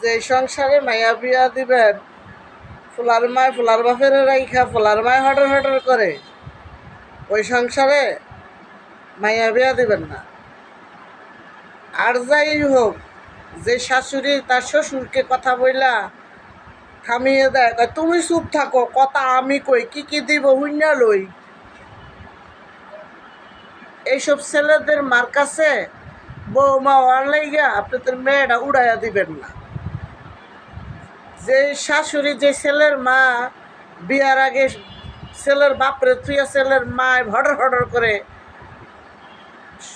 যে সংসারে মাইয়া বিয়া দিবেন, ফুলার মায় ফুলার বাপের রাইখা, ফুলার মায় হটর হটর করে, ওই সংসারে মাইয়া বিয়া দিবেন না। আর যাই হোক, যে শাশুড়ি তার শ্বশুরকে কথা বইলা থামিয়ে দেয় তুমি চুপ থাকো, কথা আমি কই, কি কি দিব হুইনা লই? এইসব ছেলেদের মার কাছে বৌমা ওয়ার লাইগা আপনাদের মেয়েটা উড়াইয়া দিবেন না। যে শাশুড়ি, যে ছেলের মা বিয়ার আগে ছেলের বাপরে তুইয়া ছেলের মায় হডর হডর করে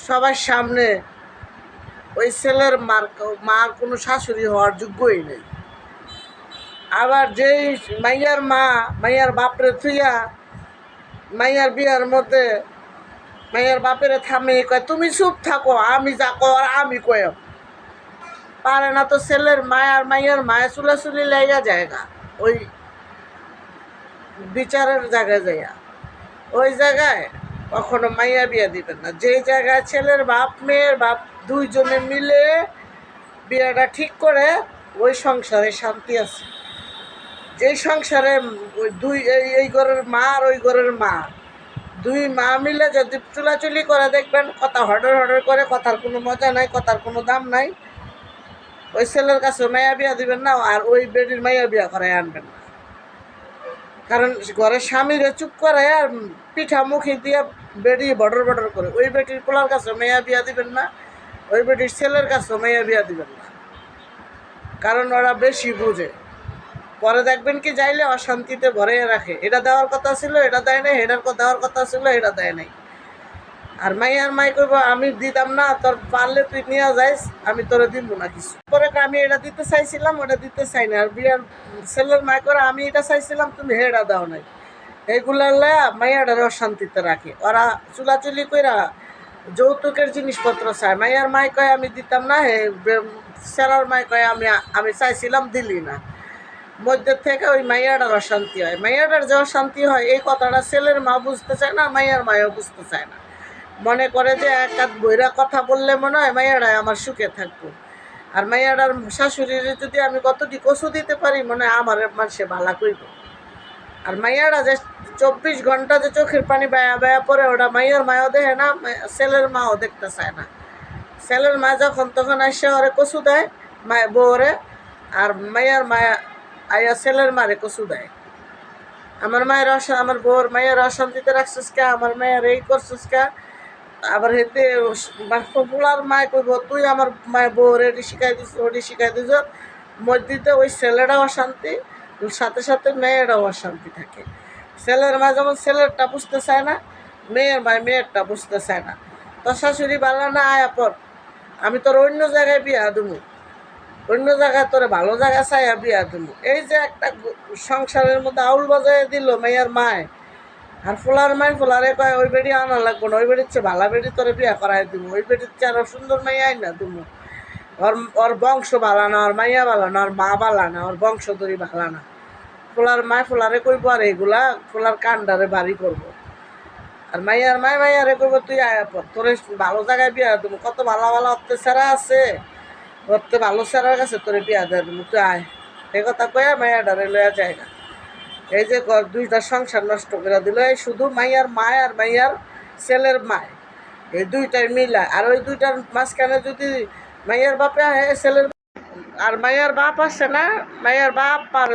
সবার সামনে ওই ছেলের মার মার কোনো শাশুড়ি হওয়ার যোগ্যই নেই। আবার যেই মাইয়ার মা, মাইয়ার বাপরে থুইয়া মাইয়ার বিয়ার মধ্যে মাইয়ার বাপেরে থামে কয়, তুমি চুপ থাকো, আমি যা কর, আমি কয় পারে না তো ছেলের মায়ার মাইয়ার মায়া চুলাচুলি লাইগা জায়গা ওই বিচারের জায়গায় যাইয়া। ওই জায়গায় কখনো মাইয়া বিয়া দিবেন না। যেই জায়গায় ছেলের বাপ, মেয়ের বাপ দুইজনে মিলে বিয়াটা ঠিক করে, ওই সংসারে শান্তি আছে। যেই সংসারে ওই দুই, এই এই ঘরের মা আর ওই ঘরের মা, দুই মা মিলে যদি চুলাচুলি করে দেখবেন, কথা হডর হডর করে, কথার কোনো মজা নাই, কথার কোনো দাম নাই। ওই ছেলের কাছে মাইয়া বিয়া দিবেন না, আর ওই বেডির মাইয়া বিয়া করাই আনবেন না। কারণ ঘরের স্বামীরে চুপ করে আর পিঠা মুখে দিয়ে বেডি বডর বডর করে। ওই বেটির পোলার কাছে মেয়া বিয়া দিবেন না, ওই বেটির ছেলের কাছে মেয়া বিয়া দিবেন না। কারণ ওরা বেশি বুঝে। পরে দেখবেন কি, যাইলে অশান্তিতে ভরে রাখে। এটা দেওয়ার কথা ছিল, এটা দেয় নাই এটার দেওয়ার কথা ছিল, এটা দেয় নাই। আর মাই আর মাই করব আমি দিতাম না, তোর পারলে তুই নিয়ে যাইস, আমি তোরে দিব না কিছু। পরে আমি এটা দিতে চাইছিলাম, ওটা দিতে চাই না। আর বিয়ার ছেলের মাই করে আমি এটা চাইছিলাম, তুমি হেডা দাও নাই। এইগুলা লয়া মাইয়াটার অশান্তিতে রাখে। ওরা চুলাচুলি কইরা যৌতুকের জিনিসপত্র চায়। মাইয়ার মাই কয়, আমি দিতাম না, হে সেরার মাই কয়, আমি আমি চাইছিলাম, দিলি না। মধ্যে থেকে ওই মাইয়াটার অশান্তি হয়। মাইয়াটার যে অশান্তি হয়, এই কথাটা ছেলের মা বুঝতে চায় না, মাইয়ার মায়ও বুঝতে চায় না। মনে করে যে এক হাত বইরা কথা বললে মনে হয় মাইয়াটাই আমার সুখে থাকব। আর মাইয়াটার শাশুড়ির যদি আমি কতটি কচু দিতে পারি, মনে হয় আমার মানুষে ভালা করব আর মাইয়ারা যে চব্বিশ ঘণ্টা যে চোখের পানি বায়া বায়া পরে ওটা মাইয়ার মায়ও দেখে না ছেলের মাও দেখতে চায় না। ছেলের মা যখন তখন আসে ওরে কচু দেয় মায় বউরে, আর মাইয়ার মায়া আয়া ছেলের মারে কচু দেয়। আমার মায়ের অশা আমার বউর মায়ের অশান্তিতে রাখছিস কে? আমার মায়ের এই করছিস কে? আবার হেতে পপুলার মায় কইব, তুই আমার মায়ের বউ রেডি শিখাই দিস ওটি শিখাই দিস মসজিদে ওই ছেলেটাও অশান্তি, সাথে সাথে মেয়েরাও অশান্তি থাকে। ছেলের মা যেমন ছেলেরটা বুঝতে চায় না, মেয়ের মা মেয়েরটা বুঝতে চায় না। তোর শাশুড়ি বালা না, আয়া পর, আমি তোর অন্য জায়গায় বিয়া দেবো অন্য জায়গায় তোরে ভালো জায়গা চাইয়া বিয়া দেবো এই যে একটা সংসারের মধ্যে আউল বাজায় দিল মেয়ের মায়। আর ফুলার মাই ফুলারে কয়, ওই বেড়ি আনা লাগবো না, ওই বেড়ির চেয়ে ভালা বেড়ি তোরে বিয়া করাই দিব ওই বেড়ির চেয়ে আরও সুন্দর মাইয়া আই না দিব ওর ওর বংশ ভালা না, ওর মাইয়া ভালা না, ওর মা ভালা না, ওর বংশ ধরি ভালা না। ফুলার মায় ফুলারে কইব আর এইগুলা, ফুলার কান্ডারে বাড়ি করব। আর মাইয়ার মাই মাইয়ারে কইব, তুই আয়া পর তোর ভালো জায়গায় বিয়া দেবো কত ভালো ভালো অত্যাচারা আছে। অত্য ভালো সারার কাছে তোরে বিয়া দেয় দেবো তুই আয়। এই কথা কয়া মাইয়াডারে লয়া জায়গা এই যে দুইটা সংসার নষ্ট করে দিল, এই শুধু মাইয়ার মায় আর মাইয়ার ছেলের মায়। এই দুইটাই মিলা আর ওই দুইটার মাঝখানে যদি মাইয়ার বাপে ছেলের আর মাইয়ার বাপ আছে না, মাইয়ার বাপ আর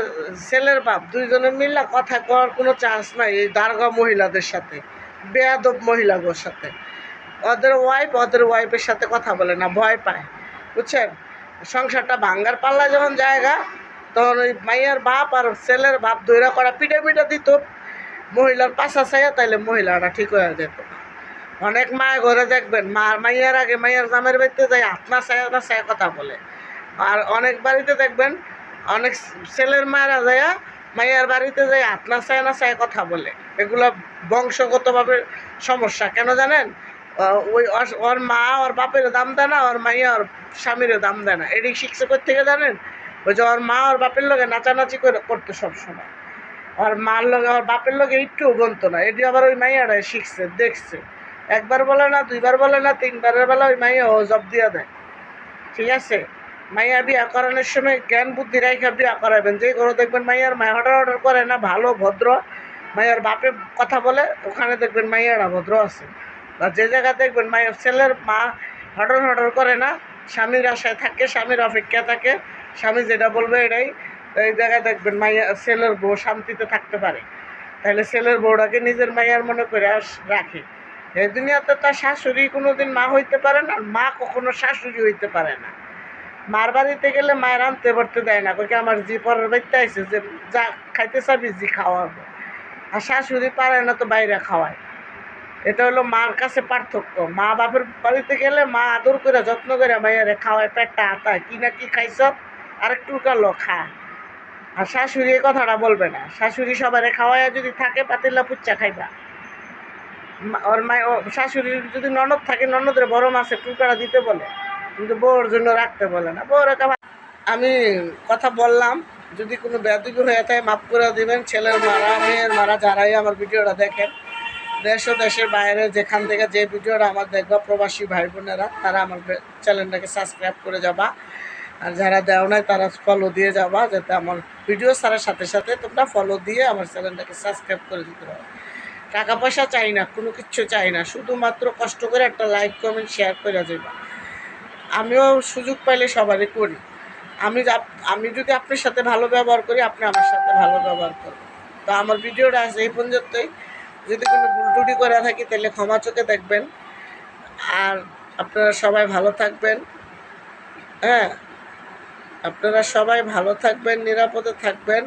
ছেলের বাপ, দুইজনে মিলা কথা কওয়ার কোনো চান্স নাই এই দারগা মহিলাদের সাথে, বেয়াদব মহিলাদের সাথে। ওদের ওয়াইফ ওদের ওয়াইফের সাথে কথা বলে না, ভয় পায়। বুঝছেন? সংসারটা ভাঙ্গার পাল্লা যখন জায়গা তখন ওই মাইয়ার বাপ আর ছেলের বাপ দৈরা করা, পিঠে পিঠে দিত। মহিলার পাশা চাইয়া তাইলে মহিলাটা ঠিক হয়ে যেত অনেক মায় ঘরে দেখবেন, মা, মাইয়ার আগে মাইয়ার জামের বাড়িতে যাই আপনা চায় না চায় কথা বলে। আর অনেক বাড়িতে দেখবেন, অনেক ছেলের মায়েরা যাইয়া মাইয়ার বাড়িতে যাই আপনা চায় না চায় কথা বলে। এগুলো বংশগতভাবে সমস্যা। কেন জানেন? ওই ওর মা, ওর বাপের দাম দেয় না, ওর মাইয়া, ওর স্বামীর দাম দেয় না। এটি শিখছে থেকে জানেন? যে ওর মা ওর বাপের লগে নাচানাচি করে করতো সবসময়। আর মার লগে, ওর বাপের লগে একটু গন্ত না। এটি আবার ওই মাইয়াটাই শিখছে, দেখছে। একবার বলে না, দুইবার বলে না, তিনবারের বেলা ওই মাইয়া ও জব দিয়ে দেয়। ঠিক আছে? মাইয়া বিয়া করানোর সময় জ্ঞান বুদ্ধি রাইখা বিয়া করাবেন। যে ঘরে দেখবেন মাইয়ার মায় অর্ডার অর্ডার করে না, ভালো, ভদ্র। মাইয়ার বাপে কথা বলে, ওখানে দেখবেন মাইয়ারা ভদ্র আছে। আর যে জায়গায় দেখবেন মায়ের ছেলের মা হডর হডর করে না, স্বামীর আশায় থাকে, স্বামীর অপেক্ষা থাকে। স্বামী যেটা বলবে এটাই, এই জায়গায় দেখবেন মাইয়া, ছেলের বউ শান্তিতে থাকতে পারে। তাহলে ছেলের বউটাকে নিজের মাইয়ার মনে করে রাখে। এই দুনিয়াতে তার শাশুড়ি কোনোদিন মা হইতে পারে না, মা কখনো শাশুড়ি হইতে পারে না। মার বাড়িতে গেলে মায়ের আনতে পড়তে দেয় না কই আমার জি পরের বাড়িতে আইসে যে যা খাইতে চাবি, জি খাওয়াবো। আর শাশুড়ি পারে না তো বাইরে খাওয়ায়। এটা হলো মার কাছে পার্থক্য। মা বাপের বাড়িতে গেলে মা আদর করে যত্ন করে মাইয়ারে খাওয়ায়, পেটটা আতায় কি না কি খাইছ? আর একটু কালো খা আর শাশুড়ি কথাটা বলবে না। শাশুড়ি সবারে খাওয়াইয়া যদি থাকে, পাতিল্লা পুচ্চা খাইবা। ওর মায় ও শাশুড়ির যদি ননদ থাকে, ননদের বড় মাছের টুকরা দিতে বলে। কিন্তু বউর জন্য রাখতে বলে না। বউর একা ভা- আমি কথা বললাম, যদি কোনো ব্যাধি হয়ে থাকে, মাফ করে দিবেন। ছেলের মারা, মেয়ের মারা যারাই আমার ভিডিওটা দেখেন, দেশ ও দেশের বাইরে যেখান থেকে যে ভিডিওটা আমার দেখবা, প্রবাসী ভাই বোনেরা তারা আমার চ্যানেলটাকে সাবস্ক্রাইব করে যাবা। আর যারা দেও নাই, তারা ফলো দিয়ে যাবা যাতে আমার ভিডিও ছাড়ার সাথে সাথে তোমরা ফলো দিয়ে আমার চ্যানেলটাকে সাবস্ক্রাইব করে দিতে পারো। টাকা পয়সা চাই না, কোনো কিছু চাই না, শুধুমাত্র কষ্ট করে একটা লাইক কমেন্ট শেয়ার করে যাবা আমিও সুযোগ পাইলে সবারই করি। আমি আমি যদি আপনার সাথে ভালো ব্যবহার করি, আপনি আমার সাথে ভালো ব্যবহার করবেন। তো আমার ভিডিওটা আছে এই পর্যন্তই। যদি কোনো ভুল টুটি করে থাকি, তাহলে ক্ষমা চোখে দেখবেন। আর আপনারা সবাই ভালো থাকবেন। হ্যাঁ। আপনারা সবাই ভালো থাকবেন নিরাপদে থাকবেন।